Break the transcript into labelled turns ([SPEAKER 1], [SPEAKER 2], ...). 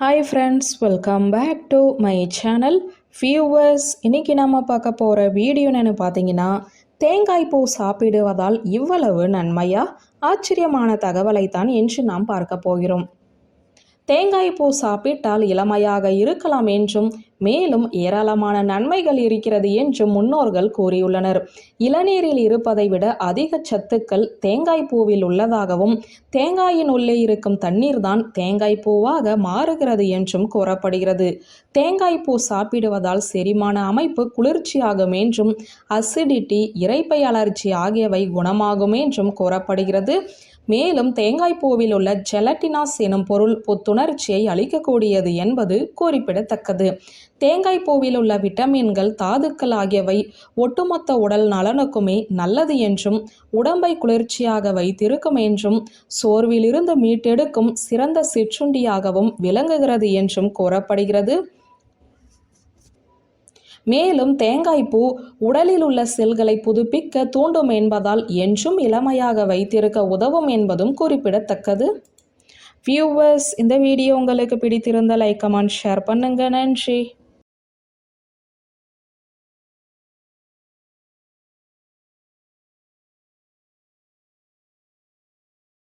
[SPEAKER 1] Hi friends welcome back to my channel viewers இன்னைக்கு நம்ம பார்க்க போகிற வீடியோன்னு பார்த்தீங்கன்னா தேங்காய் பூ சாப்பிடுவதால் இவ்வளவு நன்மையா? ஆச்சரியமான தகவலை தான் என்று நாம் பார்க்க போகிறோம். தேங்காய் பூ சாப்பிட்டால் இளமையாக இருக்கலாம் என்றும் மேலும் ஏராளமான நன்மைகள் இருக்கிறது என்றும் முன்னோர்கள் கூறியுள்ளனர். இளநீரில் இருப்பதை விட அதிக சத்துக்கள் தேங்காய் பூவில் உள்ளதாகவும் தேங்காயின் உள்ளே இருக்கும் தண்ணீர் தான் தேங்காய் பூவாக மாறுகிறது என்றும் கூறப்படுகிறது. தேங்காய் பூ சாப்பிடுவதால் செரிமான அமைப்பு குளிர்ச்சியாகும் என்றும் அசிடிட்டி இறைப்பை அலர்ஜி ஆகியவை குணமாகும் என்றும் கூறப்படுகிறது. மேலும் தேங்காய் பூவில் உள்ள ஜெலட்டினாஸ் எனும் பொருள் புத்துணர்ச்சியை அளிக்கக்கூடியது என்பது குறிப்பிடத்தக்கது. தேங்காய் பூவில் உள்ள விட்டமின்கள் தாதுக்கள் ஆகியவை ஒட்டுமொத்த உடல் நலனுக்குமே நல்லது என்றும் உடம்பை குளிர்ச்சியாக வைத்திருக்கும் என்றும் சோர்விலிருந்து மீட்டெடுக்கும் சிறந்த சிற்றுண்டியாகவும் விளங்குகிறது என்றும் கூறப்படுகிறது. மேலும் தேங்காய்ப்பூ உடலில் உள்ள செல்களை புதுப்பிக்க தூண்டும் என்பதால் என்றும் இளமையாக வைத்திருக்க உதவும் என்பதும் குறிப்பிடத்தக்கது. வியூவர்ஸ் இந்த வீடியோ உங்களுக்கு பிடித்திருந்த லைக் கமெண்ட் ஷேர் பண்ணுங்க. நன்றி.